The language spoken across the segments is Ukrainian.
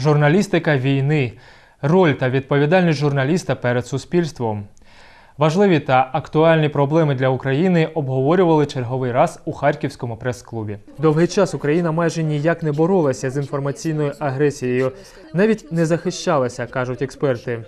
Журналістика війни, роль та відповідальність журналіста перед суспільством. Важливі та актуальні проблеми для України обговорювали черговий раз у Харківському прес-клубі. Довгий час Україна майже ніяк не боролася з інформаційною агресією, навіть не захищалася, кажуть експерти.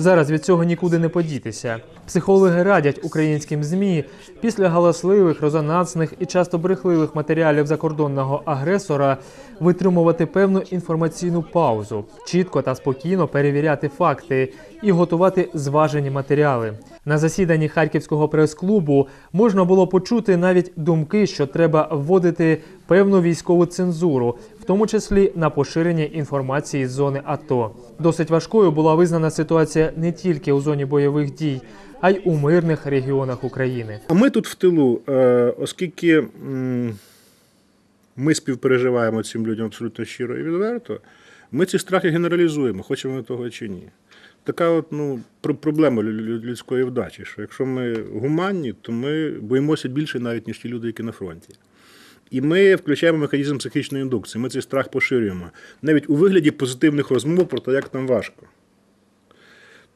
Зараз від цього нікуди не подітися. Психологи радять українським змі після галасливих, резонансних і часто брехливих матеріалів закордонного агресора витримувати певну інформаційну паузу, чітко та спокійно перевіряти факти і готувати зважені матеріали. На засіданні харківського прес-клубу можна було почути навіть думки, що треба вводити певну військову цензуру, тому числі на поширення інформації з зони АТО. Досить важкою була визнана ситуація не тільки у зоні бойових дій, а й у мирних регіонах України. А ми тут в тилу, е, оскільки ми співпереживаємо цим людям абсолютно щиро і відверто, ми ці страхи генералізуємо, хочемо ми того чи ні. Така от ну, пр- проблема лю- лю- людської вдачі, що якщо ми гуманні, то ми боїмося більше навіть, ніж ті люди, які на фронті. І ми включаємо механізм психічної індукції. Ми цей страх поширюємо навіть у вигляді позитивних розмов про те, як нам важко.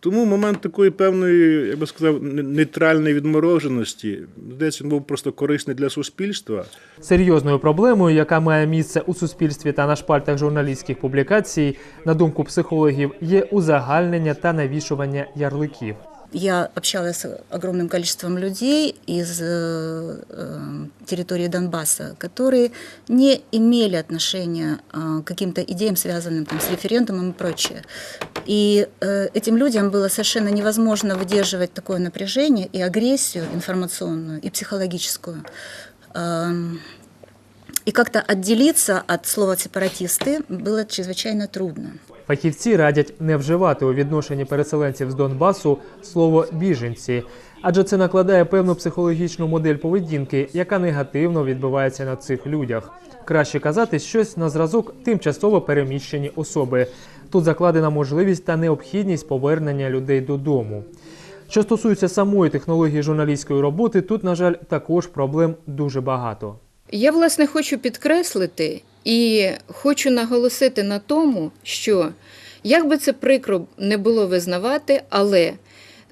Тому момент такої певної, я би сказав, нейтральної відмороженості, здається, він був просто корисний для суспільства. Серйозною проблемою, яка має місце у суспільстві та на шпальтах журналістських публікацій, на думку психологів, є узагальнення та навішування ярликів. Я общалась с огромным количеством людей из э, э, территории Донбасса, которые не имели отношения э, к каким-то идеям, связанным там, с референдумом и прочее. И этим людям было совершенно невозможно выдерживать такое напряжение и агрессию информационную и психологическую. Эм, И как-то отделиться от слова «сепаратисты» было чрезвычайно трудно. Фахівці радять не вживати у відношенні переселенців з Донбасу слово біженці, адже це накладає певну психологічну модель поведінки, яка негативно відбувається на цих людях. Краще казати щось на зразок тимчасово переміщені особи. Тут закладена можливість та необхідність повернення людей додому. Що стосується самої технології журналістської роботи, тут, на жаль, також проблем дуже багато. Я власне хочу підкреслити і хочу наголосити на тому, що як би це прикро не було визнавати, але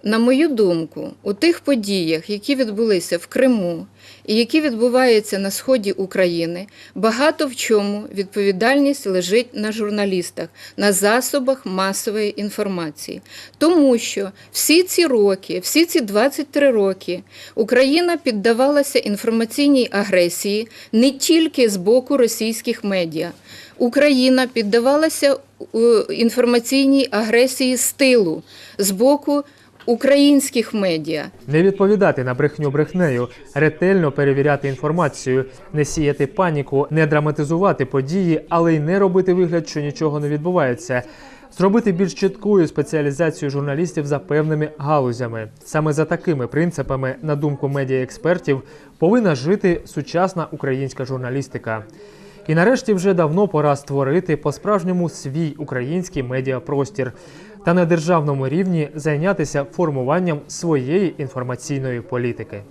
на мою думку, у тих подіях, які відбулися в Криму і які відбуваються на сході України, багато в чому відповідальність лежить на журналістах, на засобах масової інформації. Тому що всі ці роки, всі ці 23 роки Україна піддавалася інформаційній агресії не тільки з боку російських медіа. Україна піддавалася е, інформаційній агресії з тилу, з боку українських медіа. Не відповідати на брехню брехнею, ретельно перевіряти інформацію, не сіяти паніку, не драматизувати події, але й не робити вигляд, що нічого не відбувається. Зробити більш чіткою спеціалізацію журналістів за певними галузями. Саме за такими принципами, на думку медіаекспертів, повинна жити сучасна українська журналістика. І нарешті вже давно пора створити по-справжньому свій український медіапростір та на державному рівні зайнятися формуванням своєї інформаційної політики.